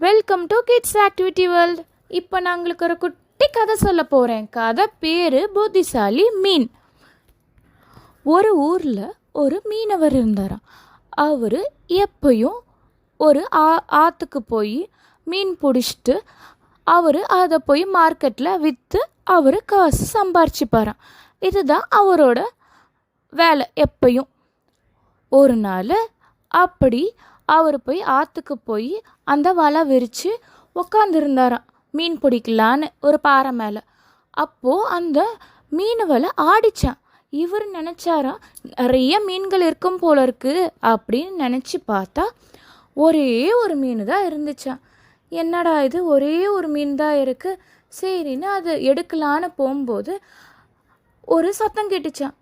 Welcome to kids activity world இப்போ நான் உங்களுக்கு ஒரு குட்டி கதை சொல்ல போகிறேன் கதை பேர் புத்திசாலி மீன். ஒரு ஊரில் ஒரு மீனவர் இருந்தாராம். அவர் எப்பயும் ஒரு ஆ ஆற்றுக்கு போய் மீன் பிடிச்சிட்டு அவர் அதை போய் மார்க்கெட்டில் விற்று அவர் காசு சம்பாரிச்சுப்பாராம். இதுதான் அவரோட வேலை எப்பயும். ஒரு நாள் அப்படி அவர் போய் ஆற்றுக்கு போய் அந்த வலை விரித்து உக்காந்துருந்தாராம். மீன் பிடிக்கலான்னு ஒரு பாறை மேலே. அப்போது அந்த மீன் வலை ஆடிச்சான் இவர் நினச்சாரா நிறைய மீன்கள் இருக்கும் போல இருக்குது அப்படின்னு நினச்சி பார்த்தா ஒரே ஒரு மீன் தான் இருந்துச்சான் என்னடா இது? ஒரே ஒரு மீன் தான் இருக்குது சரின்னு அது எடுக்கலான்னு போகும்போது ஒரு சத்தம் கேட்டுச்சான்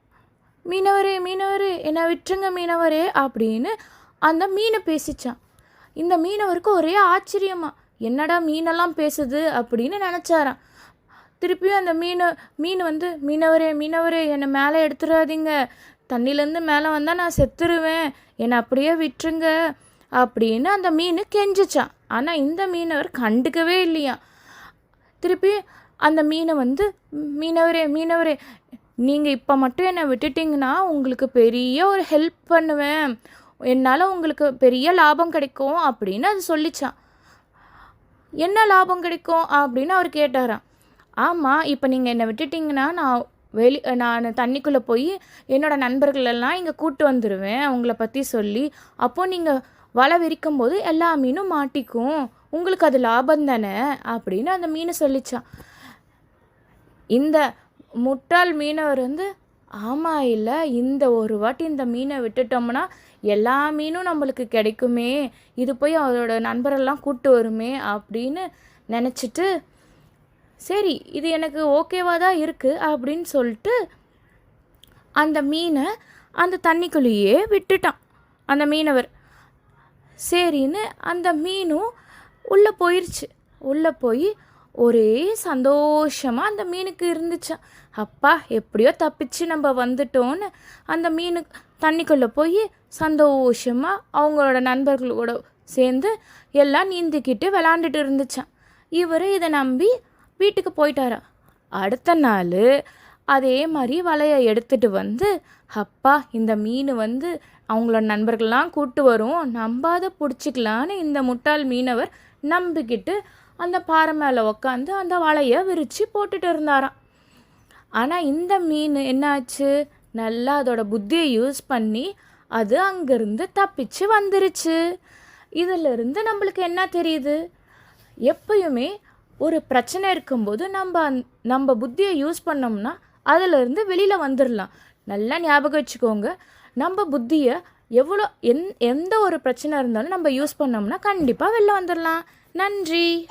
மீனவரே மீனவரே என்னை விட்டுருங்க மீனவரே அப்படின்னு அந்த மீனை பேசிச்சான். இந்த மீனவருக்கு ஒரே ஆச்சரியமா என்னடா மீனெல்லாம் பேசுது? அப்படின்னு நினச்சாராம். திருப்பியும் அந்த மீன் மீன் வந்து மீனவரே மீனவரே என்னை மேலே எடுத்துடாதீங்க. தண்ணியிலேருந்து மேலே வந்தால் நான் செத்துருவேன். என்னை அப்படியே விட்டுருங்க. அப்படின்னு அந்த மீன் கெஞ்சிச்சான். ஆனால் இந்த மீனவர் கண்டுக்கவே இல்லையா திருப்பி அந்த மீனை வந்து மீனவரே மீனவரே நீங்கள் இப்போ மட்டும் என்னை விட்டுட்டிங்கன்னா உங்களுக்கு பெரிய ஒரு ஹெல்ப் பண்ணுவேன். என்னால் உங்களுக்கு பெரிய லாபம் கிடைக்கும் அப்படின்னு அது சொல்லிச்சான். என்ன லாபம் கிடைக்கும் அப்படின்னு அவர் கேட்டாராம். ஆமாம் இப்போ நீங்கள் என்னை விட்டுட்டிங்கன்னா நான் வெளி நான் தண்ணிக்குள்ளே போய் என்னோடய நண்பர்களெல்லாம் இங்கே கூப்பிட்டு வந்துடுவேன் அவங்கள பற்றி சொல்லி. அப்போது நீங்கள் வலை விரிக்கும் போது எல்லா மீனும் மாட்டிக்கும் உங்களுக்கு அது லாபம் தானே அப்படின்னு அந்த மீன் சொல்லிச்சான். இந்த முட்டாள் மீனவர் வந்து ஆமாம் இல்லை. இந்த ஒரு வாட்டி இந்த மீனை விட்டுட்டோம்னா எல்லா மீனும் நம்மளுக்கு கிடைக்குமே. இது போய் அவரோட நண்பரெல்லாம் கூப்பிட்டு வருமே அப்படின்னு நினச்சிட்டு சரி இது எனக்கு ஓகேவாக தான் இருக்குது அப்படின்னு சொல்லிட்டு அந்த மீனை அந்த தண்ணிக்குள்ளேயே விட்டுட்டான். அந்த மீனவர். சரின்னு அந்த மீனும் உள்ளே போயிடுச்சு உள்ளே போய் ஒரே சந்தோஷமாக அந்த மீனுக்கு இருந்துச்சான் அப்பா எப்படியோ தப்பிச்சு நம்ம வந்துட்டோன்னு அந்த மீனுக்கு தண்ணிக்குள்ளே போய் சந்தோஷமாக அவங்களோட நண்பர்களோட சேர்ந்து எல்லாம் நீந்திக்கிட்டு விளாண்டுட்டு இருந்துச்சான் இவர் இதை நம்பி வீட்டுக்கு போயிட்டாரா. அடுத்த நாள் அதே மாதிரி வலையை எடுத்துட்டு வந்து அப்பா இந்த மீன் வந்து அவங்களோட நண்பர்கள்லாம் கூட்டு வரும். நம்பாத பிடிச்சிக்கலான்னு இந்த முட்டாள் மீனவர் நம்பிக்கிட்டு அந்த பாறை மேலே உக்காந்து அந்த வலையை விரித்து போட்டுட்டு இருந்தாராம். ஆனால் இந்த மீன் என்னாச்சு? நல்லா அதோட புத்தியை யூஸ் பண்ணி அது அங்கேருந்து தப்பிச்சு வந்துருச்சு. இதிலிருந்து நம்மளுக்கு என்ன தெரியுது? எப்பயுமே ஒரு பிரச்சனை இருக்கும்போது நம்ம அந் நம்ம புத்தியை யூஸ் பண்ணோம்னா அதிலிருந்து வெளியில் வந்துடலாம் நல்லா ஞாபகம் வச்சுக்கோங்க. நம்ம புத்தியை எவ்வளோ எந் எந்த ஒரு பிரச்சனை இருந்தாலும் நம்ம யூஸ் பண்ணோம்னா கண்டிப்பாக வெளில வந்துடலாம் நன்றி.